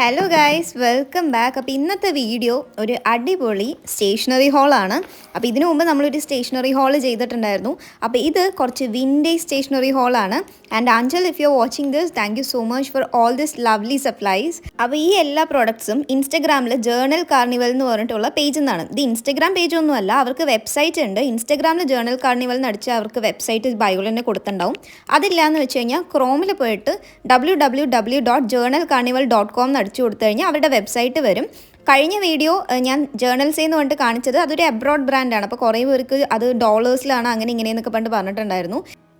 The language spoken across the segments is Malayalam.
ഹലോ ഗായ്സ് വെൽക്കം ബാക്ക് അപ്പോൾ ഇന്നത്തെ വീഡിയോ ഒരു അടിപൊളി സ്റ്റേഷനറി ഹാളാണ് അപ്പോൾ ഇതിനു മുമ്പ് നമ്മളൊരു സ്റ്റേഷനറി ഹാൾ ചെയ്തിട്ടുണ്ടായിരുന്നു. അപ്പോൾ ഇത് കുറച്ച് vintage stationery ഹാളാണ്. And Anchal if you are watching this thank you so much for all this lovely supplies അപ്പോൾ ഈ എല്ലാ പ്രോഡക്ട്സും ഇൻസ്റ്റഗ്രാമിൽ ജേർണൽ കാർണിവൽ എന്ന് പറഞ്ഞിട്ടുള്ള പേജിൽ നിന്നാണ് ഇത് ഇൻസ്റ്റഗ്രാം പേജ് ഒന്നുമല്ല അവർക്ക് വെബ്സൈറ്റ് ഉണ്ട്. ഇൻസ്റ്റഗ്രാമിൽ ജേർണൽ കാർണിവൽ എന്ന് അടിച്ചാൽ അവർക്ക് വെബ്സൈറ്റ് ബയോയിൽ തന്നെ കൊടുത്തിട്ടുണ്ടാവും. അതില്ല എന്ന് വെച്ച് കഴിഞ്ഞാൽ ക്രോമിൽ പോയിട്ട് W W W dot journal carnival dot com എന്ന് അടിച്ചു കൊടുത്തു കഴിഞ്ഞാൽ അവരുടെ വെബ്സൈറ്റ് വരും. കഴിഞ്ഞ വീഡിയോ ഞാൻ ജേർണൽസ് എന്ന് കൊണ്ട് കാണിച്ചത് അതൊരു അബ്രോഡ് ബ്രാൻഡാണ് അപ്പോൾ കുറേ പേർക്ക് അത് ഡോളേഴ്സിലാണ് അങ്ങനെ ഇങ്ങനെയെന്നൊക്കെ പണ്ട് പറഞ്ഞിട്ടുണ്ടായിരുന്നു.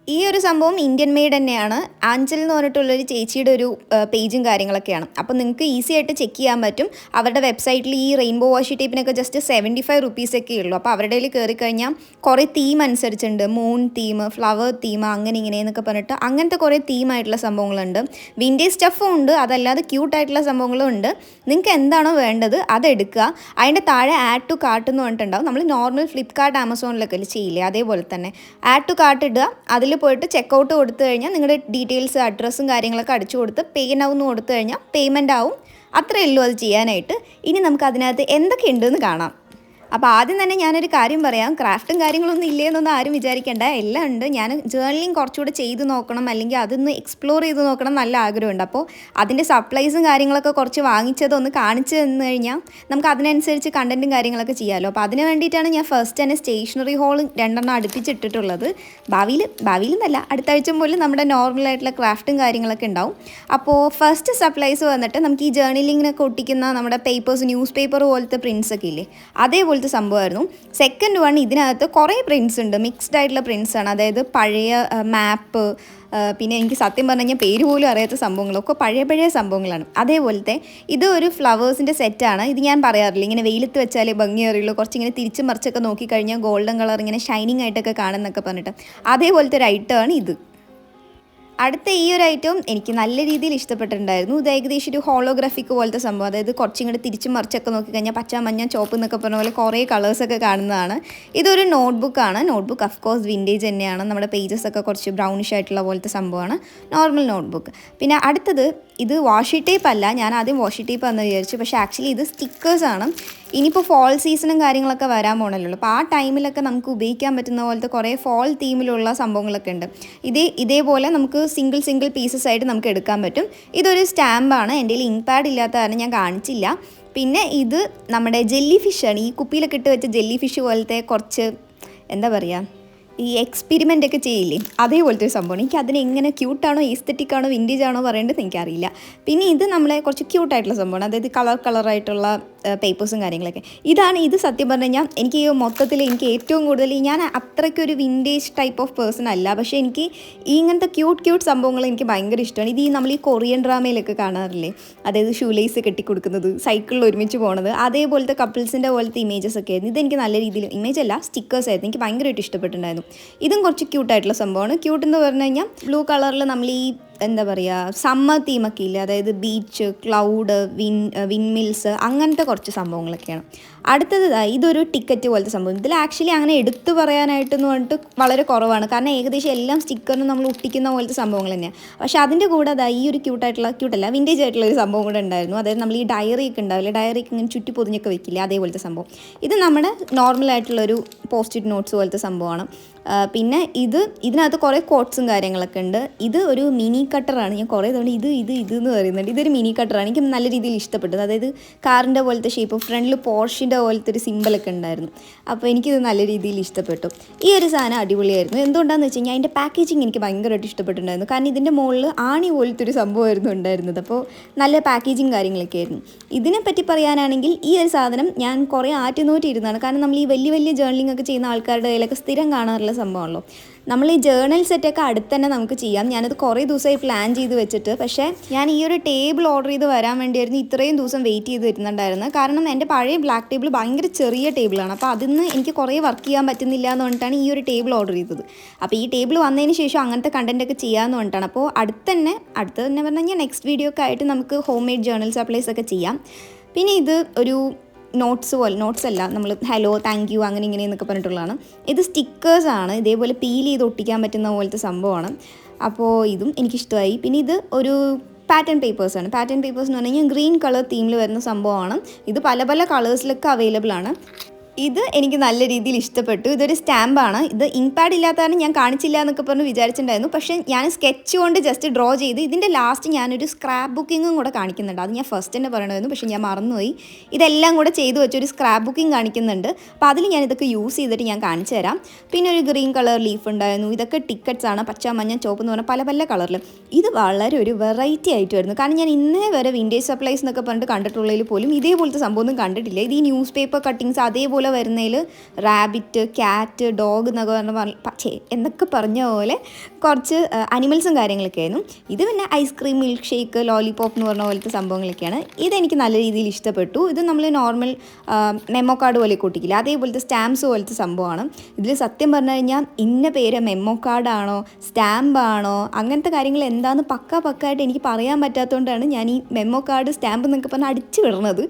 ഈ ഒരു സംഭവം ഇന്ത്യൻ മെയ്ഡ് തന്നെയാണ്. ആഞ്ചൽ എന്ന് പറഞ്ഞിട്ടുള്ളൊരു ചേച്ചിയുടെ ഒരു പേജും കാര്യങ്ങളൊക്കെയാണ്. അപ്പോൾ നിങ്ങൾക്ക് ഈസി ആയിട്ട് ചെക്ക് ചെയ്യാൻ പറ്റും. അവരുടെ വെബ്സൈറ്റിൽ ഈ റെയിൻബോ വാഷി ടേപ്പിനൊക്കെ ജസ്റ്റ് സെവന്റി ഫൈവ് റുപ്പീസൊക്കെ ഉള്ളൂ. അപ്പോൾ അവരുടെ കയറി കഴിഞ്ഞാൽ കുറേ തീം അനുസരിച്ചുണ്ട്. മൂൺ തീം ഫ്ലവർ തീം അങ്ങനെ ഇങ്ങനെ എന്നൊക്കെ പറഞ്ഞിട്ട് അങ്ങനത്തെ കുറേ തീമായിട്ടുള്ള സംഭവങ്ങളുണ്ട്. വിന്റേജ് സ്റ്റഫും ഉണ്ട്. അതല്ലാതെ ക്യൂട്ടായിട്ടുള്ള സംഭവങ്ങളും ഉണ്ട്. നിങ്ങൾക്ക് എന്താണോ വേണ്ടത് അതെടുക്കുക അതിന്റെ താഴെ ആഡ് ടു കാർട്ട് എന്ന് പറഞ്ഞിട്ടുണ്ടാവും. നമ്മൾ നോർമൽ ഫ്ലിപ്കാർട്ട് ആമസോണിലൊക്കെ ചെയ്യില്ലേ? അതേപോലെ തന്നെ. ആഡ് ടു കാർട്ട് ഇടുക. അതിൽ പോയിട്ട് ചെക്കൗട്ട് കൊടുത്തു കഴിഞ്ഞാൽ നിങ്ങളുടെ ഡീറ്റെയിൽസ് അഡ്രസ്സും കാര്യങ്ങളൊക്കെ അടിച്ചു കൊടുത്ത് പേ നൗ എന്ന് കൊടുത്തു കഴിഞ്ഞാൽ പേയ്മെന്റ് ആവും. അത്രയേ ഉള്ളൂ അത് ചെയ്യാനായിട്ട്. ഇനി നമുക്ക് അതിനകത്ത് എന്തൊക്കെ ഉണ്ടെന്ന് കാണാം. അപ്പോൾ ആദ്യം തന്നെ ഞാനൊരു കാര്യം പറയാം. ക്രാഫ്റ്റും കാര്യങ്ങളൊന്നും ഇല്ലേ എന്നൊന്നും ആരും വിചാരിക്കേണ്ട. എല്ലാം ഉണ്ട്. ഞാൻ ജേർണലിങ് കുറച്ചുകൂടെ ചെയ്ത് നോക്കണം. അല്ലെങ്കിൽ അതൊന്ന് എക്സ്പ്ലോർ ചെയ്ത് നോക്കണം നല്ല ആഗ്രഹമുണ്ട്. അപ്പോൾ അതിന്റെ സപ്ലൈസും കാര്യങ്ങളൊക്കെ കുറച്ച് വാങ്ങിച്ചതൊന്ന് കാണിച്ചു തന്നു കഴിഞ്ഞാൽ നമുക്ക് അതിനനുസരിച്ച് കണ്ടന്റും കാര്യങ്ങളൊക്കെ ചെയ്യാമല്ലോ അപ്പോൾ അതിന് വേണ്ടിയിട്ടാണ് ഞാൻ ഫസ്റ്റ് തന്നെ സ്റ്റേഷനറി ഹോൾ രണ്ടെണ്ണം അടുപ്പിച്ചിട്ടിട്ടുള്ളത്. ഭാവിയിൽ ഭാവിയിൽ എന്നല്ല അടുത്ത ആഴ്ച പോലും നമ്മുടെ നോർമലായിട്ടുള്ള ക്രാഫ്റ്റും കാര്യങ്ങളൊക്കെ ഉണ്ടാവും. അപ്പോൾ ഫസ്റ്റ് സപ്ലൈസ് വന്നിട്ട് നമുക്ക് ഈ ജേർണലിങ്ങിനൊക്കെ ഒട്ടിക്കുന്ന നമ്മുടെ പേപ്പേഴ്സ് ന്യൂസ് പേപ്പർ പോലത്തെ പ്രിൻസ് ഒക്കെ ഇല്ലേ? അതേപോലത്തെ സംഭവമായിരുന്നു. സെക്കൻഡ് വൺ ഇതിനകത്ത് കുറേ പ്രിൻസ് ഉണ്ട്. മിക്സ്ഡ് ആയിട്ടുള്ള പ്രിൻസ് ആണ്. അതായത് പഴയ മാപ്പ് പിന്നെ എനിക്ക് സത്യം പറഞ്ഞു കഴിഞ്ഞാൽ പേര് പോലും അറിയാത്ത സംഭവങ്ങളൊക്കെ പഴയ പഴയ സംഭവങ്ങളാണ്. അതേപോലത്തെ ഇത് ഒരു ഫ്ലവേഴ്സിന്റെ സെറ്റാണ് ഇത് ഞാൻ പറയാറില്ല. ഇങ്ങനെ വെയിലത്ത് വെച്ചാലേ ഭംഗി അറിയുള്ളൂ. കുറച്ച് ഇങ്ങനെ തിരിച്ചും മറിച്ചൊക്കെ നോക്കിക്കഴിഞ്ഞാൽ ഗോൾഡൻ കളർ ഇങ്ങനെ ഷൈനിങ് ആയിട്ടൊക്കെ കാണുന്നൊക്കെ പറഞ്ഞിട്ട്. അതേപോലത്തെ ഒരു ഐറ്റമാണ് ഇത്. അടുത്ത ഈ ഒരു ഐറ്റം എനിക്ക് നല്ല രീതിയിൽ ഇഷ്ടപ്പെട്ടിട്ടുണ്ടായിരുന്നു. ഇത് ഏകദേശം ഒരു ഹോളോഗ്രാഫിക് പോലത്തെ സംഭവം. അതായത് കുറച്ചും കൂടെ തിരിച്ചും മറിച്ചൊക്കെ നോക്കിക്കഴിഞ്ഞാൽ പച്ച മഞ്ഞ ചോപ്പ് എന്നൊക്കെ പറഞ്ഞ പോലെ കുറേ കളേഴ്സൊക്കെ കാണുന്നതാണ്. ഇതൊരു നോട്ട്ബുക്കാണ് നോട്ട്ബുക്ക് അഫ്കോഴ്സ് വിന്റേജ് തന്നെയാണ്. നമ്മുടെ പേജസ് ഒക്കെ കുറച്ച് ബ്രൗണിഷ് ആയിട്ടുള്ള പോലത്തെ സംഭവമാണ്. നോർമൽ നോട്ട്ബുക്ക് പിന്നെ അടുത്തത് ഇത് വാഷി ടേപ്പ് അല്ല. ഞാൻ ആദ്യം വാഷി ടേപ്പ് എന്ന് വിചാരിച്ചു. പക്ഷേ ആക്ച്വലി ഇത് സ്റ്റിക്കേഴ്സാണ് ഇനിയിപ്പോൾ ഫോൾ സീസണും കാര്യങ്ങളൊക്കെ വരാൻ പോകണല്ലോ അപ്പോൾ ആ ടൈമിലൊക്കെ നമുക്ക് ഉപയോഗിക്കാൻ പറ്റുന്ന പോലത്തെ കുറേ ഫോൾ തീമിലുള്ള സംഭവങ്ങളൊക്കെ ഉണ്ട്. ഇതേ ഇതേപോലെ നമുക്ക് സിംഗിൾ സിംഗിൾ പീസസ് ആയിട്ട് നമുക്ക് എടുക്കാൻ പറ്റും. ഇതൊരു സ്റ്റാമ്പാണ് എന്റെ കയ്യിൽ ഇൻപാഡ് പാഡ് ഇല്ലാത്ത കാരണം ഞാൻ കാണിച്ചില്ല. പിന്നെ ഇത് നമ്മുടെ ജെല്ലി ഫിഷാണ് ഈ കുപ്പിയിലൊക്കെ ഇട്ട് വെച്ച ജെല്ലി ഫിഷ് പോലത്തെ കുറച്ച് എന്താ പറയുക ഈ എക്സ്പെരിമെന്റ് ഒക്കെ ചെയ്യില്ലേ? അതേപോലത്തെ ഒരു സംഭവമാണ്. എനിക്ക് അതിന് എങ്ങനെ ക്യൂട്ടാണോ ഈസ്തറ്റിക് ആണോ വിന്റേജ് ആണോ പറയേണ്ടത് എനിക്കറിയില്ല. പിന്നെ ഇത് നമ്മളെ കുറച്ച് ക്യൂട്ടായിട്ടുള്ള സംഭവമാണ്. അതായത് കളർ കളറായിട്ടുള്ള പേപ്പേഴ്സും കാര്യങ്ങളൊക്കെ. ഇതാണ് ഇത് സത്യം പറഞ്ഞു കഴിഞ്ഞാൽ എനിക്ക് മൊത്തത്തിൽ എനിക്ക് ഏറ്റവും കൂടുതൽ ഞാൻ അത്രയ്ക്കൊരു വിന്റേജ് ടൈപ്പ് ഓഫ് പേഴ്സൺ അല്ല. പക്ഷേ എനിക്ക് ഇങ്ങനത്തെ ക്യൂട്ട് ക്യൂട്ട് സംഭവങ്ങൾ എനിക്ക് ഭയങ്കര ഇഷ്ടമാണ്. ഇത് ഈ നമ്മൾ ഈ കൊറിയൻ ഡ്രാമയിലൊക്കെ കാണാറില്ലേ? അതായത് ഷൂ ലേസ് കെട്ടിക്കൊടുക്കുന്നത് സൈക്കിളിൽ ഒരുമിച്ച് പോണത്. അതേപോലത്തെ കപ്പിൾസിന്റെ പോലത്തെ ഇമേജസ് ഒക്കെ ആയിരുന്നു. ഇതെനിക്ക് നല്ല രീതിയിൽ ഇമേജ് അല്ല സ്റ്റിക്കേഴ്സ് ആയിരുന്നു. എനിക്ക് ഭയങ്കരമായിട്ട് ഇഷ്ടപ്പെട്ടിട്ടുണ്ടായിരുന്നു. ഇതും കുറച്ച് ക്യൂട്ടായിട്ടുള്ള സംഭവമാണ്. ക്യൂട്ട് എന്ന് പറഞ്ഞു കഴിഞ്ഞാൽ ബ്ലൂ കളറിൽ നമ്മൾ ഈ എന്താ പറയുക സമ്മർ തീമൊക്കെ ഇല്ലേ? അതായത് ബീച്ച് ക്ലൗഡ് വിൻ വിൻമിൽസ് അങ്ങനത്തെ കുറച്ച് സംഭവങ്ങളൊക്കെയാണ്. അടുത്തത് ഇതൊരു ടിക്കറ്റ് പോലത്തെ സംഭവം. ഇതിൽ ആക്ച്വലി അങ്ങനെ എടുത്തു പറയാനായിട്ടെന്ന് പറഞ്ഞിട്ട് വളരെ കുറവാണ്. കാരണം ഏകദേശം എല്ലാം സ്റ്റിക്കറിനും നമ്മൾ ഒട്ടിക്കുന്ന പോലത്തെ സംഭവങ്ങൾ തന്നെയാണ് പക്ഷേ അതിന്റെ കൂടെ അതാ ഈ ഒരു ക്യൂട്ടായിട്ടുള്ള ക്യൂട്ടല്ല വിന്റേജ് ആയിട്ടുള്ള ഒരു സംഭവം കൂടെ ഉണ്ടായിരുന്നു. അതായത് നമ്മൾ ഈ ഡയറി ഒക്കെ ഉണ്ടാവില്ലേ? ഡയറി ഒക്കെ ഇങ്ങനെ ചുറ്റി പൊതിഞ്ഞൊക്കെ വെക്കില്ലേ? അതേപോലത്തെ സംഭവം. ഇത് നമ്മുടെ നോർമലായിട്ടുള്ളൊരു പോസ്റ്റ് നോട്ട്സ് പോലത്തെ സംഭവമാണ്. പിന്നെ ഇത് ഇതിനകത്ത് കുറേ കോട്ട്സും കാര്യങ്ങളൊക്കെ ഉണ്ട്. ഇത് ഒരു മിനി കട്ടറാണ് ഞാൻ കുറേ തവണ ഇത് ഇത് ഇത് എന്ന് പറയുന്നുണ്ട്. ഇതൊരു മിനി കട്ടറാണ് എനിക്ക് നല്ല രീതിയിൽ ഇഷ്ടപ്പെട്ടത്. അതായത് കാറിന്റെ പോലത്തെ ഷേപ്പ് ഫ്രണ്ടിൽ പോർഷിന്റെ പോലത്തെ ഒരു സിമ്പിളൊക്കെ ഉണ്ടായിരുന്നു. അപ്പോൾ എനിക്കിത് നല്ല രീതിയിൽ ഇഷ്ടപ്പെട്ടു. ഈ ഒരു സാധനം അടിപൊളിയായിരുന്നു. എന്തുകൊണ്ടാണെന്ന് വെച്ച് കഴിഞ്ഞാൽ അതിന്റെ പാക്കേജിങ് എനിക്ക് ഭയങ്കരമായിട്ട് ഇഷ്ടപ്പെട്ടിട്ടുണ്ടായിരുന്നു. കാരണം ഇതിന്റെ മുകളിൽ ആണി പോലത്തെ ഒരു സംഭവമായിരുന്നു ഉണ്ടായിരുന്നത്. അപ്പോൾ നല്ല പാക്കേജിങ് കാര്യങ്ങളൊക്കെ ആയിരുന്നു. ഇതിനെപ്പറ്റി പറയാനാണെങ്കിൽ ഈ ഒരു സാധനം ഞാൻ കുറേ ആറ്റുനോറ്റിരുന്നതാണ് കാരണം നമ്മൾ ഈ വലിയ വലിയ ജേർണലിംഗ് ഒക്കെ ചെയ്യുന്ന ആൾക്കാരുടെ കയ്യിലൊക്കെ സ്ഥിരം കാണാറുള്ള സംഭവമാണല്ലോ. നമ്മൾ ഈ ജേർണൽ സെറ്റൊക്കെ അടുത്ത് തന്നെ നമുക്ക് ചെയ്യാം. ഞാനത് കുറേ ദിവസമായി പ്ലാൻ ചെയ്ത് വെച്ചിട്ട്. പക്ഷേ ഞാൻ ഈ ഒരു ടേബിൾ ഓർഡർ ചെയ്ത് വരാൻ വേണ്ടിയായിരുന്നു ഇത്രയും ദിവസം വെയിറ്റ് ചെയ്ത് വരുന്നുണ്ടായിരുന്നു കാരണം എന്റെ പഴയ ബ്ലാക്ക് ടേബിൾ ഭയങ്കര ചെറിയ ടേബിളാണ് അപ്പോൾ അതിൽ നിന്ന് എനിക്ക് കുറേ വർക്ക് ചെയ്യാൻ പറ്റുന്നില്ല എന്ന് പറഞ്ഞിട്ടാണ് ഈ ഒരു ടേബിൾ ഓർഡർ ചെയ്തത്. അപ്പോൾ ഈ ടേബിൾ വന്നതിന് ശേഷം അങ്ങനത്തെ കണ്ടന്റ് ഒക്കെ ചെയ്യാമെന്ന് പറഞ്ഞിട്ടാണ്. അപ്പോൾ അടുത്ത് തന്നെ അടുത്ത് തന്നെ പറഞ്ഞു കഴിഞ്ഞാൽ നെക്സ്റ്റ് വീഡിയോ ഒക്കെ ആയിട്ട് നമുക്ക് ഹോം മെയ്ഡ് ജേർണൽ സപ്ലൈസ് ഒക്കെ ചെയ്യാം. പിന്നെ ഇത് ഒരു നോട്ട്സ് പോലെ നോട്ട്സ് അല്ല നമ്മൾ ഹലോ താങ്ക് യു അങ്ങനെ ഇങ്ങനെ എന്നൊക്കെ പറഞ്ഞിട്ടുള്ളതാണ്. ഇത് സ്റ്റിക്കേഴ്സാണ് ഇതേപോലെ പീൽ ചെയ്ത് ഒട്ടിക്കാൻ പറ്റുന്ന പോലത്തെ സംഭവമാണ്. അപ്പോൾ ഇതും എനിക്കിഷ്ടമായി. പിന്നെ ഇത് ഒരു പാറ്റേൺ പേപ്പേഴ്സാണ് പാറ്റേൺ പേപ്പേഴ്സ് എന്ന് പറഞ്ഞു കഴിഞ്ഞാൽ ഗ്രീൻ കളർ തീമിൽ വരുന്ന സംഭവമാണ്. ഇത് പല പല കളേഴ്സിലൊക്കെ അവൈലബിൾ ആണ്. ഇത് എനിക്ക് നല്ല രീതിയിൽ ഇഷ്ടപ്പെട്ടു. ഇതൊരു സ്റ്റാമ്പാണ്. ഇത് ഇങ്ക് പാഡ് ഞാൻ കാണിച്ചില്ല എന്നൊക്കെ പറഞ്ഞ് വിചാരിച്ചിട്ടുണ്ടായിരുന്നു. പക്ഷേ ഞാൻ സ്കെച്ച് കൊണ്ട് ജസ്റ്റ് ഡ്രോ ചെയ്ത് ഇതിന്റെ ലാസ്റ്റ് ഞാനൊരു സ്ക്രാപ്പ് ബുക്കിങ്ങും കൂടെ കാണിക്കുന്നുണ്ട്. അത് ഞാൻ ഫസ്റ്റ് തന്നെ പറയണമായിരുന്നു. പക്ഷേ ഞാൻ മറന്നുപോയി. ഇതെല്ലാം കൂടെ ചെയ്തു വെച്ചൊരു സ്ക്രാപ്പ് ബുക്കിംഗ് കാണിക്കുന്നുണ്ട്. അപ്പോൾ അതിൽ ഞാൻ ഇതൊക്കെ യൂസ് ചെയ്തിട്ട് ഞാൻ കാണിച്ചു തരാം. പിന്നെ ഒരു ഗ്രീൻ കളർ ലീഫ് ഉണ്ടായിരുന്നു. ഇതൊക്കെ ടിക്കറ്റ്സ് ആണ്. പച്ച മഞ്ഞ ചുവപ്പ് എന്ന് പറഞ്ഞാൽ പല പല കളറിൽ. ഇത് വളരെ ഒരു വെറൈറ്റി ആയിട്ട് വരുന്നു കാരണം ഞാൻ ഇന്നേ വരെ വിൻഡേജ് സപ്ലൈസ് എന്നൊക്കെ പറഞ്ഞിട്ട് കണ്ടിട്ടുള്ളതിൽ പോലും ഇതേപോലത്തെ സംഭവം ഒന്നും കണ്ടിട്ടില്ല. ഇത് ഈ ന്യൂസ് പേപ്പർ കട്ടിങ്സ് അതേപോലെ വരുന്നതിൽ റാബിറ്റ് ക്യാറ്റ് ഡോഗ് എന്നൊക്കെ പറഞ്ഞ പക്ഷേ എന്നൊക്കെ പറഞ്ഞ പോലെ കുറച്ച് അനിമൽസും കാര്യങ്ങളൊക്കെ ആയിരുന്നു. ഇത് പിന്നെ ഐസ്ക്രീം മിൽക്ക് ഷേക്ക് ലോലിപോപ്പ് എന്ന് പറഞ്ഞ പോലത്തെ സംഭവങ്ങളൊക്കെയാണ്. ഇതെനിക്ക് നല്ല രീതിയിൽ ഇഷ്ടപ്പെട്ടു. ഇത് നമ്മൾ നോർമൽ മെമ്മോ കാർഡ് പോലെ കൂട്ടിക്കില്ല? അതേപോലത്തെ സ്റ്റാമ്പ്സ് പോലത്തെ സംഭവമാണ്. ഇതിൽ സത്യം പറഞ്ഞു കഴിഞ്ഞാൽ ഇന്ന പേര് മെമ്മോ കാർഡാണോ സ്റ്റാമ്പാണോ അങ്ങനത്തെ കാര്യങ്ങൾ എന്താണെന്ന് പക്ക പക്കായിട്ട് എനിക്ക് പറയാൻ പറ്റാത്തതുകൊണ്ടാണ് ഞാൻ ഈ മെമ്മോ കാർഡ് സ്റ്റാമ്പ് എന്നൊക്കെ പറഞ്ഞാൽ അടിച്ചു വിടുന്നത്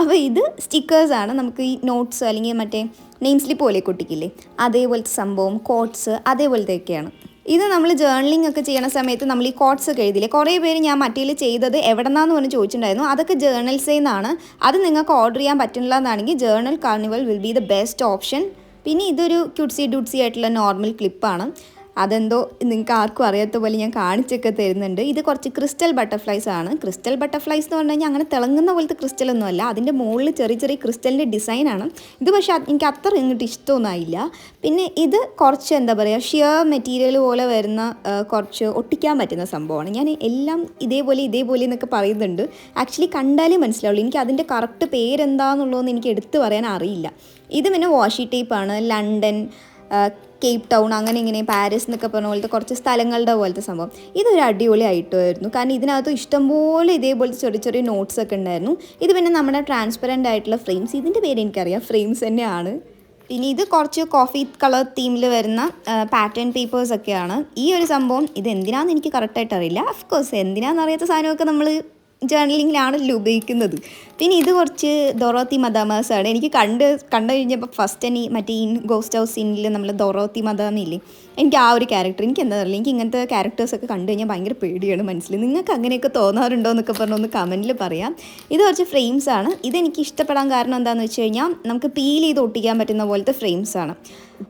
അപ്പോൾ ഇത് സ്റ്റിക്കേഴ്സാണ് നമുക്ക് ഈ നോട്ട്സ് അല്ലെങ്കിൽ മറ്റേ നെയിം സ്ലിപ്പ് പോലെ കൊട്ടിക്കില്ലേ? അതേപോലത്തെ സംഭവം കോട്ട്സ് അതേപോലത്തെയൊക്കെയാണ്. ഇത് നമ്മൾ ജേർണലിംഗ് ഒക്കെ ചെയ്യണ സമയത്ത് നമ്മൾ ഈ കോട്ട്സ് ഒക്കെ എഴുതിയില്ലേ കുറേ പേര് ഞാൻ മറ്റേൽ ചെയ്തത് എവിടെന്നാന്ന് പറഞ്ഞ് ചോദിച്ചിട്ടുണ്ടായിരുന്നു. അതൊക്കെ ജേർണൽസിൽ നിന്നാണ് അത് നിങ്ങൾക്ക് ഓർഡർ ചെയ്യാൻ പറ്റുന്നില്ല എന്നാണെങ്കിൽ journal carnival will be the best option പിന്നെ ഇതൊരു ക്യൂട്സി ഡുട്സി ആയിട്ടുള്ള നോർമൽ ക്ലിപ്പാണ് അതെന്തോ നിങ്ങൾക്ക് ആർക്കും അറിയാത്ത പോലെ ഞാൻ കാണിച്ചൊക്കെ തരുന്നുണ്ട്. ഇത് കുറച്ച് ക്രിസ്റ്റൽ ബട്ടർഫ്ലൈസ് ആണ്. ക്രിസ്റ്റൽ ബട്ടർഫ്ലൈസ് എന്ന് പറഞ്ഞു കഴിഞ്ഞാൽ അങ്ങനെ തിളങ്ങുന്ന പോലത്തെ ക്രിസ്റ്റൽ ഒന്നും അല്ല. അതിന്റെ മുകളിൽ ചെറിയ ചെറിയ ക്രിസ്റ്റലിന്റെ ഡിസൈനാണ് ഇത് പക്ഷേ എനിക്ക് അത്ര ഇങ്ങോട്ട് ഇഷ്ടമൊന്നുമായില്ല പിന്നെ ഇത് കുറച്ച് എന്താ പറയുക ഷിയർ മെറ്റീരിയൽ പോലെ വരുന്ന കുറച്ച് ഒട്ടിക്കാൻ പറ്റുന്ന സംഭവമാണ്. ഞാൻ എല്ലാം ഇതേപോലെ ഇതേപോലെ എന്നൊക്കെ പറയുന്നുണ്ട്. ആക്ച്വലി കണ്ടാലേ മനസ്സിലാവുള്ളൂ. എനിക്ക് അതിന്റെ കറക്റ്റ് പേരെന്താണെന്നുള്ളതെന്ന് എനിക്ക് എടുത്തു പറയാൻ അറിയില്ല. ഇത് പിന്നെ വാഷി ടേപ്പാണ് ലണ്ടൻ കേപ്പ് ടൗൺ അങ്ങനെ ഇങ്ങനെ പാരീസ് എന്നൊക്കെ പറഞ്ഞ പോലത്തെ കുറച്ച് സ്ഥലങ്ങളുടെ പോലത്തെ സംഭവം. ഇതൊരു അടിപൊളി ആയിട്ടുമായിരുന്നു കാരണം ഇതിനകത്ത് ഇഷ്ടംപോലെ ഇതേപോലത്തെ ചെറിയ ചെറിയ നോട്ട്സ് ഒക്കെ ഉണ്ടായിരുന്നു. ഇത് പിന്നെ നമ്മുടെ ട്രാൻസ്പെറന്റ് ആയിട്ടുള്ള ഫ്രെയിംസ് ഇതിന്റെ പേര് എനിക്കറിയാം. ഫ്രെയിംസ് തന്നെയാണ്. പിന്നെ ഇത് കുറച്ച് കോഫി കളർ തീമിൽ വരുന്ന പാറ്റേൺ പേപ്പേഴ്സ് ഒക്കെയാണ്. ഈ ഒരു സംഭവം ഇത് എന്തിനാന്ന് എനിക്ക് കറക്റ്റായിട്ട് അറിയില്ല. അഫ്കോഴ്സ് എന്തിനാണെന്ന് അറിയാത്ത സാധനമൊക്കെ നമ്മൾ ജേർണലിങ്ങിലാണല്ലോ ഉപയോഗിക്കുന്നത്. പിന്നെ ഇത് കുറച്ച് ദൊറോത്തി മദാമാസാണ് എനിക്ക് കണ്ട് കണ്ടു കഴിഞ്ഞപ്പോൾ ഫസ്റ്റ് തന്നെ മറ്റേ ഇൻ ഗോസ്റ്റ് ഹൗസ് സീനിൽ നമ്മൾ ദൊറോത്തി മദാമില്ലേ എനിക്ക് ആ ഒരു ക്യാരക്ടർ എനിക്ക് എന്താ അറിയില്ല. എനിക്ക് ഇങ്ങനത്തെ ക്യാരക്ടേഴ്സൊക്കെ കണ്ടു കഴിഞ്ഞാൽ ഭയങ്കര പേടിയാണ് മനസ്സിൽ നിങ്ങൾക്ക് അങ്ങനെയൊക്കെ തോന്നാറുണ്ടോ എന്നൊക്കെ പറഞ്ഞൊന്ന് കമന്റിൽ പറയാം. ഇത് കുറച്ച് ഫ്രെയിംസ് ആണ്. ഇതെനിക്ക് ഇഷ്ടപ്പെടാൻ കാരണം എന്താണെന്ന് വെച്ച് കഴിഞ്ഞാൽ നമുക്ക് പീൽ ചെയ്ത് ഒട്ടിക്കാൻ പറ്റുന്ന പോലത്തെ ഫ്രെയിംസ് ആണ്.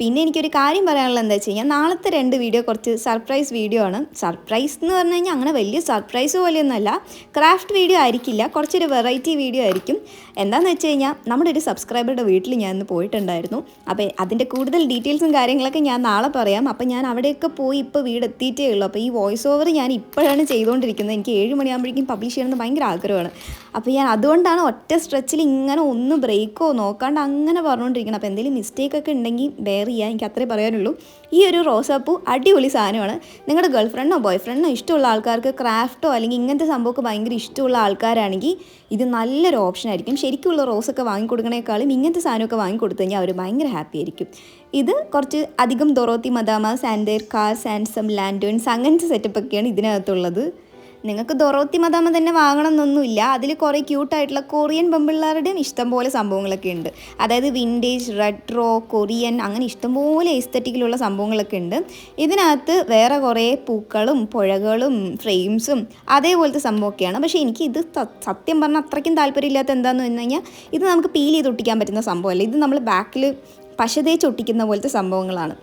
പിന്നെ എനിക്കൊരു കാര്യം പറയാനുള്ളത് എന്താ വെച്ച് കഴിഞ്ഞാൽ നാളത്തെ രണ്ട് വീഡിയോ കുറച്ച് സർപ്രൈസ് വീഡിയോ ആണ്. സർപ്രൈസ് എന്ന് പറഞ്ഞു കഴിഞ്ഞാൽ അങ്ങനെ വലിയ സർപ്രൈസ് പോലെയൊന്നുമല്ല. ക്രാഫ്റ്റ് വീഡിയോ ആയിരിക്കില്ല കുറച്ചൊരു വെറൈറ്റി വീഡിയോ ആയിരിക്കും. എന്താണെന്ന് വെച്ച് കഴിഞ്ഞാൽ നമ്മുടെ ഒരു സബ്സ്ക്രൈബറുടെ വീട്ടിൽ ഞാൻ ഇന്ന് പോയിട്ടുണ്ടായിരുന്നു. അപ്പോൾ അതിന്റെ കൂടുതൽ ഡീറ്റെയിൽസും കാര്യങ്ങളൊക്കെ ഞാൻ നാളെ പറയാം. അപ്പോൾ ഞാൻ അവിടെയൊക്കെ പോയി ഇപ്പോൾ വീട് എത്തിയിട്ടേ ഉള്ളൂ. അപ്പോൾ ഈ വോയിസ് ഓവർ ഞാൻ ഇപ്പോഴാണ് ചെയ്തുകൊണ്ടിരിക്കുന്നത് എനിക്ക് ഏഴ് മണിയാകുമ്പോഴേക്കും പബ്ലിഷ് ചെയ്യണമെന്ന് ഭയങ്കര ആഗ്രഹമാണ്. അപ്പോൾ ഞാൻ അതുകൊണ്ടാണ് ഒറ്റ സ്ട്രെച്ചിൽ ഇങ്ങനെ ഒന്ന് ബ്രേക്കോ നോക്കാണ്ട് അങ്ങനെ പറഞ്ഞുകൊണ്ടിരിക്കണം അപ്പോൾ എന്തെങ്കിലും മിസ്റ്റേക്ക് ഒക്കെ ഉണ്ടെങ്കിൽ ബെയർ ചെയ്യാൻ എനിക്ക് അത്രേ പറയാനുള്ളൂ. ഈ ഒരു റോസാപ്പൂ അടിപൊളി സാധനമാണ്. നിങ്ങളുടെ ഗേൾ ഫ്രണ്ടോ ബോയ് ഫ്രണ്ടോ ഇഷ്ടമുള്ള ആൾക്കാർക്ക് ക്രാഫ്റ്റോ അല്ലെങ്കിൽ ഇങ്ങനത്തെ സംഭവമൊക്കെ ഭയങ്കര ഇഷ്ടമുള്ള ആൾക്കാരാണെങ്കിൽ ഇത് നല്ലൊരു ഓപ്ഷൻ ആയിരിക്കും. ശരിക്കുള്ള റോസൊക്കെ വാങ്ങിക്കൊടുക്കണേക്കാളും ഇങ്ങനത്തെ സാധനമൊക്കെ വാങ്ങിക്കൊടുത്തു കഴിഞ്ഞാൽ അവർ ഭയങ്കര ഹാപ്പി ആയിരിക്കും. ഇത് കുറച്ച് അധികം Dorothy മദാമാസ് and their cars and some lanterns അങ്ങനത്തെ സെറ്റപ്പൊക്കെയാണ് ഇതിനകത്തുള്ളത്. നിങ്ങൾക്ക് ദൊറോത്തി മദാമ തന്നെ വാങ്ങണം എന്നൊന്നുമില്ല അതിൽ കുറേ ക്യൂട്ടായിട്ടുള്ള കൊറിയൻ പെമ്പിള്ളേരുടെയും ഇഷ്ടംപോലെ സംഭവങ്ങളൊക്കെ ഉണ്ട്. അതായത് വിന്റേജ് റെട്രോ കൊറിയൻ അങ്ങനെ ഇഷ്ടംപോലെ എസ്തറ്റിക്കിലുള്ള സംഭവങ്ങളൊക്കെ ഉണ്ട്. ഇതിനകത്ത് വേറെ കുറേ പൂക്കളും പുഴകളും ഫ്രെയിംസും അതേപോലത്തെ സംഭവമൊക്കെയാണ്. പക്ഷേ എനിക്ക് ഇത് സത്യം പറഞ്ഞാൽ അത്രയ്ക്കും താല്പര്യമില്ലാത്ത എന്താണെന്ന് പറഞ്ഞു കഴിഞ്ഞാൽ ഇത് നമുക്ക് പീൽ ചെയ്ത് ഒട്ടിക്കാൻ പറ്റുന്ന സംഭവമല്ല. ഇത് നമ്മൾ ബാക്കിൽ പശ തേച്ച് ഒട്ടിക്കുന്ന പോലത്തെ സംഭവങ്ങളാണ്.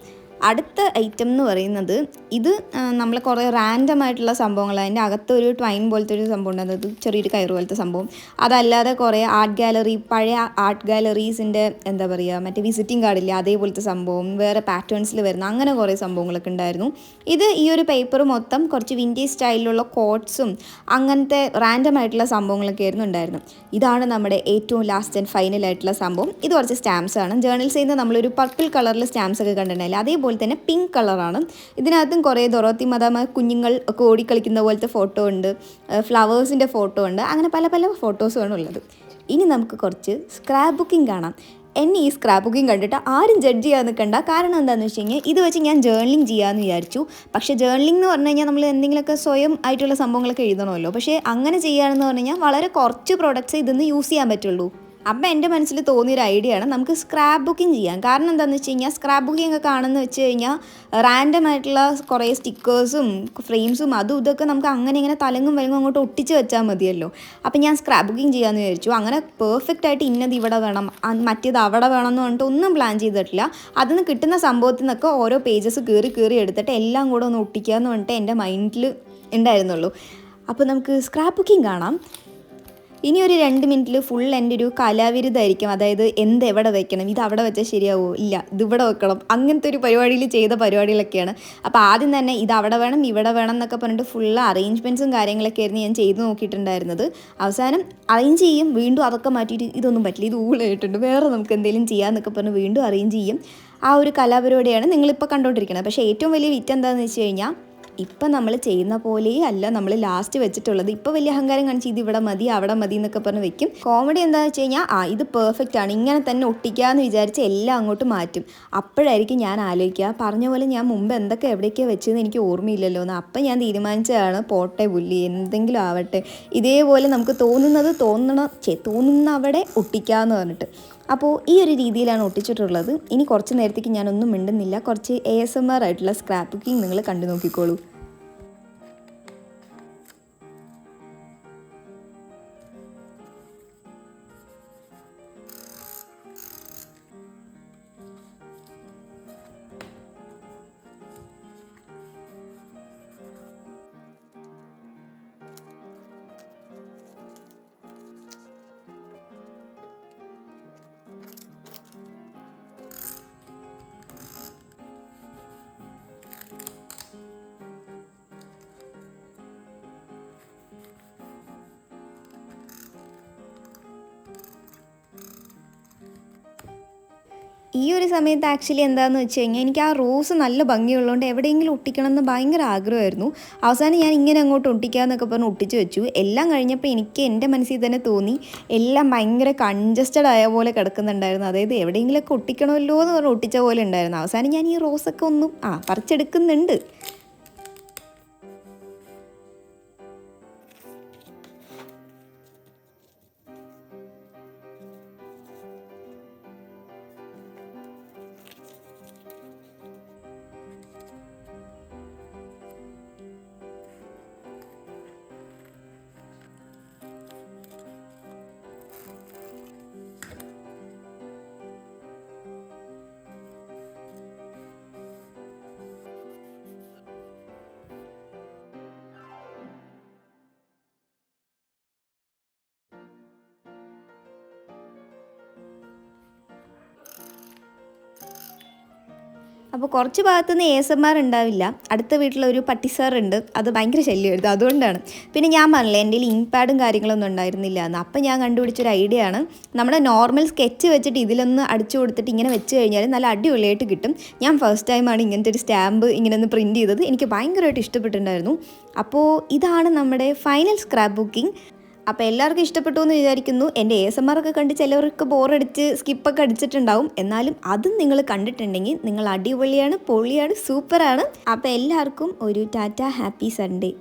അടുത്ത ഐറ്റം എന്ന് പറയുന്നത് ഇത് നമ്മൾ കുറേ റാൻഡം ആയിട്ടുള്ള സംഭവങ്ങൾ അതിന്റെ അകത്ത് ഒരു ട്വൈൻ പോലത്തെ ഒരു സംഭവം ഉണ്ട് അത് ചെറിയൊരു കയറ് പോലത്തെ സംഭവം. അതല്ലാതെ കുറേ ആർട്ട് ഗാലറി പഴയ ആർട്ട് ഗാലറീസിന്റെ എന്താ പറയുക മറ്റേ വിസിറ്റിംഗ് കാർഡില്ലേ അതേപോലത്തെ സംഭവം വേറെ പാറ്റേൺസിൽ വരുന്ന അങ്ങനെ കുറേ സംഭവങ്ങളൊക്കെ ഉണ്ടായിരുന്നു. ഇത് ഈ ഒരു പേപ്പർ മൊത്തം കുറച്ച് വിന്റേജ് സ്റ്റൈലിലുള്ള കോട്ട്സും അങ്ങനത്തെ റാൻഡം ആയിട്ടുള്ള സംഭവങ്ങളൊക്കെ ആയിരുന്നു ഉണ്ടായിരുന്നു ഇതാണ് നമ്മുടെ ഏറ്റവും ലാസ്റ്റ് ആൻഡ് ഫൈനൽ ആയിട്ടുള്ള സംഭവം. ഇത് കുറച്ച് സ്റ്റാമ്പ്സ് ആണ്. ജേർണൽസിൽ നിന്ന് നമ്മളൊരു പർപ്പിൾ കളറിൽ സ്റ്റാമ്പ്സ് ഒക്കെ കണ്ടിട്ടുണ്ടായില്ല അതേപോലെ തന്നെ പിങ്ക് കളറാണ് ഇതിനകത്തും കുറേ ദൊറോത്തി മദാമ കുഞ്ഞുങ്ങൾ ഒക്കെ ഓടിക്കളിക്കുന്ന പോലത്തെ ഫോട്ടോ ഉണ്ട്. ഫ്ലവേഴ്സിന്റെ ഫോട്ടോ ഉണ്ട്. അങ്ങനെ പല പല ഫോട്ടോസുമാണ് ഉള്ളത്. ഇനി നമുക്ക് കുറച്ച് സ്ക്രാപ്പ് ബുക്കിംഗ് കാണാം. എന്നെ ഈ സ്ക്രാപ്പ് ബുക്കിംഗ് കണ്ടിട്ട് ആരും ജഡ്ജ് ചെയ്യാൻ നിൽക്കണ്ട. കാരണം എന്താണെന്ന് വെച്ച് കഴിഞ്ഞാൽ ഇത് വെച്ച് ഞാൻ ജേർണലിംഗ് ചെയ്യാമെന്ന് വിചാരിച്ചു. പക്ഷേ ജേർണലിംഗ് എന്ന് പറഞ്ഞു കഴിഞ്ഞാൽ നമ്മൾ എന്തെങ്കിലുമൊക്കെ സ്വയം ആയിട്ടുള്ള സംഭവങ്ങളൊക്കെ എഴുതണമല്ലോ. പക്ഷേ അങ്ങനെ ചെയ്യുകയാണെന്ന് പറഞ്ഞു കഴിഞ്ഞാൽ വളരെ കുറച്ച് പ്രോഡക്റ്റ്സ് ഇതിന്ന് യൂസ് ചെയ്യാൻ പറ്റുള്ളൂ. അപ്പം എന്റെ മനസ്സിൽ തോന്നിയൊരു ഐഡിയ ആണ് നമുക്ക് സ്ക്രാപ്പ് ബുക്കിംഗ് ചെയ്യാം. കാരണം എന്താണെന്ന് വെച്ച് കഴിഞ്ഞാൽ സ്ക്രാപ്പ് ബുക്കിംഗ് ഒക്കെ കാണുന്ന വെച്ച് കഴിഞ്ഞാൽ റാൻഡം ആയിട്ടുള്ള കുറേ സ്റ്റിക്കേഴ്സും ഫ്രെയിംസും അതും ഇതൊക്കെ നമുക്ക് അങ്ങനെ ഇങ്ങനെ തലങ്ങും വലങ്ങും അങ്ങോട്ട് ഒട്ടിച്ച് വെച്ചാൽ മതിയല്ലോ. അപ്പം ഞാൻ സ്ക്രാപ്പ് ബുക്കിംഗ് ചെയ്യാമെന്ന് വിചാരിച്ചു. അങ്ങനെ പെർഫെക്റ്റ് ആയിട്ട് ഇന്നത് ഇവിടെ വേണം മറ്റേത് അവിടെ വേണം എന്ന് പറഞ്ഞിട്ട് ഒന്നും പ്ലാൻ ചെയ്തിട്ടില്ല. അതിൽ നിന്ന് കിട്ടുന്ന സംഭവത്തിൽ നിന്നൊക്കെ ഓരോ പേജസ് കീറി കീറി എടുത്തിട്ട് എല്ലാം കൂടെ ഒന്ന് ഒട്ടിക്കുക എന്ന് പറഞ്ഞിട്ട് എന്റെ മൈൻഡിൽ ഉണ്ടായിരുന്നുള്ളൂ. അപ്പോൾ നമുക്ക് സ്ക്രാപ്പ് ബുക്കിംഗ് കാണാം. ഇനി ഒരു രണ്ട് മിനിറ്റിൽ ഫുൾ എന്റെ ഒരു കലാവിരുദ്ധമായിരിക്കും അതായത് എന്ത് എവിടെ വെക്കണം? ഇത് അവിടെ വെച്ചാൽ ശരിയാവുമോ ഇല്ല ഇതിവിടെ വെക്കണം. അങ്ങനത്തെ ഒരു പരിപാടിയിൽ ചെയ്ത പരിപാടികളൊക്കെയാണ്. അപ്പോൾ ആദ്യം തന്നെ ഇത് അവിടെ വേണം ഇവിടെ വേണം എന്നൊക്കെ പറഞ്ഞിട്ട് ഫുൾ അറേഞ്ച്മെന്റ്സും കാര്യങ്ങളൊക്കെ ആയിരുന്നു ഞാൻ ചെയ്ത് നോക്കിയിട്ടുണ്ടായിരുന്നത്. അവസാനം അറേഞ്ച് ചെയ്യും. വീണ്ടും അതൊക്കെ മാറ്റിയിട്ട് ഇതൊന്നും പറ്റില്ല. ഇത് ഊളായിട്ടുണ്ട് വേറെ നമുക്ക് എന്തെങ്കിലും ചെയ്യാമെന്നൊക്കെ പറഞ്ഞ് വീണ്ടും അറേഞ്ച് ചെയ്യും. ആ ഒരു കലാപരിപാടിയാണ് നിങ്ങളിപ്പോൾ കണ്ടുകൊണ്ടിരിക്കുന്നത് പക്ഷേ ഏറ്റവും വലിയ വിറ്റ് എന്താണെന്ന് വെച്ച് കഴിഞ്ഞാൽ ഇപ്പം നമ്മൾ ചെയ്യുന്ന പോലെയേ അല്ല. നമ്മൾ ലാസ്റ്റ് വെച്ചിട്ടുള്ളത്. ഇപ്പോൾ വലിയ അഹങ്കാരം കാണിച്ച് ഇത് ഇവിടെ മതി അവിടെ മതി എന്നൊക്കെ പറഞ്ഞ് വെക്കും. കോമഡി എന്താണെന്ന് വെച്ച് കഴിഞ്ഞാൽ ആ ഇത് പെർഫെക്റ്റ് ആണ്. ഇങ്ങനെ തന്നെ ഒട്ടിക്കാമെന്ന് വിചാരിച്ച് എല്ലാം അങ്ങോട്ട് മാറ്റും. അപ്പോഴായിരിക്കും ഞാൻ ആലോചിക്കുക പറഞ്ഞ പോലെ ഞാൻ മുമ്പ് എന്തൊക്കെ എവിടെയൊക്കെ വെച്ചതെന്ന് എനിക്ക് ഓർമ്മയില്ലല്ലോ എന്ന്. അപ്പം ഞാൻ തീരുമാനിച്ചതാണ് പോട്ടെ പുല്ലി എന്തെങ്കിലും ആവട്ടെ. ഇതേപോലെ നമുക്ക് തോന്നുന്നത് തോന്നണം തോന്നുന്ന അവിടെ ഒട്ടിക്കാന്ന് പറഞ്ഞിട്ട്. അപ്പോൾ ഈ ഒരു രീതിയിലാണ് ഒട്ടിച്ചിട്ടുള്ളത്. ഇനി കുറച്ച് നേരത്തേക്ക് ഞാനൊന്നും മിണ്ടുന്നില്ല. കുറച്ച് എ എസ് എം ആർ ആയിട്ടുള്ള സ്ക്രാപ്പ് ബുക്കിംഗ് നിങ്ങൾ കണ്ടു നോക്കിക്കോളൂ. ഈ ഒരു സമയത്ത് ആക്ച്വലി എന്താണെന്ന് വെച്ച് കഴിഞ്ഞാൽ എനിക്ക് ആ റോസ് നല്ല ഭംഗിയുള്ളതുകൊണ്ട് എവിടെയെങ്കിലും ഒട്ടിക്കണം എന്ന് ഭയങ്കര ആഗ്രഹമായിരുന്നു. അവസാനം ഞാൻ ഇങ്ങനെ അങ്ങോട്ട് ഒട്ടിക്കാന്നൊക്കെ പറഞ്ഞ് ഒട്ടിച്ച് വെച്ചു. എല്ലാം കഴിഞ്ഞപ്പോൾ എനിക്ക് എന്റെ മനസ്സിൽ തന്നെ തോന്നി എല്ലാം ഭയങ്കര കൺജസ്റ്റഡ് ആയ പോലെ കിടക്കുന്നുണ്ടായിരുന്നു. അതായത് എവിടെയെങ്കിലുമൊക്കെ ഒട്ടിക്കണമല്ലോ എന്ന് പറഞ്ഞ് ഒട്ടിച്ച പോലെ ഉണ്ടായിരുന്നു. അവസാനം ഞാൻ ഈ റോസൊക്കെ ഒന്നും ആ പറിച്ചെടുക്കുന്നുണ്ട്. അപ്പോൾ കുറച്ച് ഭാഗത്തുനിന്ന് എ എസ് എം ആർ ഉണ്ടാവില്ല. അടുത്ത വീട്ടിലൊരു പട്ടി സാർ അത് ഭയങ്കര ശല്യമായിരുന്നു. അതുകൊണ്ടാണ്. പിന്നെ ഞാൻ പറഞ്ഞില്ല എന്റെ കയ്യിൽ ഇങ്ക് പാഡും കാര്യങ്ങളൊന്നും ഉണ്ടായിരുന്നില്ല എന്ന്. അപ്പം ഞാൻ കണ്ടുപിടിച്ചൊരു ഐഡിയ ആണ്. നമ്മുടെ നോർമൽ സ്കെച്ച് വെച്ചിട്ട് ഇതിലൊന്ന് അടിച്ചു കൊടുത്തിട്ട് ഇങ്ങനെ വെച്ച് കഴിഞ്ഞാൽ നല്ല അടിപൊളിയായിട്ട് കിട്ടും. ഞാൻ ഫസ്റ്റ് ടൈമാണ് ഇങ്ങനത്തെ ഒരു സ്റ്റാമ്പ് ഇങ്ങനെ ഒന്ന് പ്രിന്റ് ചെയ്തത്. എനിക്ക് ഭയങ്കരമായിട്ട് ഇഷ്ടപ്പെട്ടിട്ടുണ്ടായിരുന്നു. അപ്പോൾ ഇതാണ് നമ്മുടെ ഫൈനൽ സ്ക്രാപ്പ് ബുക്കിംഗ് അപ്പോൾ എല്ലാവർക്കും ഇഷ്ടപ്പെട്ടു എന്ന് വിചാരിക്കുന്നു. എന്റെ എ എസ് എം ആർ ഒക്കെ കണ്ട് ചിലവർക്ക് ബോറടിച്ച് സ്കിപ്പൊക്കെ അടിച്ചിട്ടുണ്ടാവും. എന്നാലും അതും നിങ്ങൾ കണ്ടിട്ടുണ്ടെങ്കിൽ നിങ്ങൾ അടിപൊളിയാണ് പൊളിയാണ് സൂപ്പറാണ്. അപ്പോൾ എല്ലാവർക്കും ഒരു ടാറ്റ ഹാപ്പി സൺഡേ.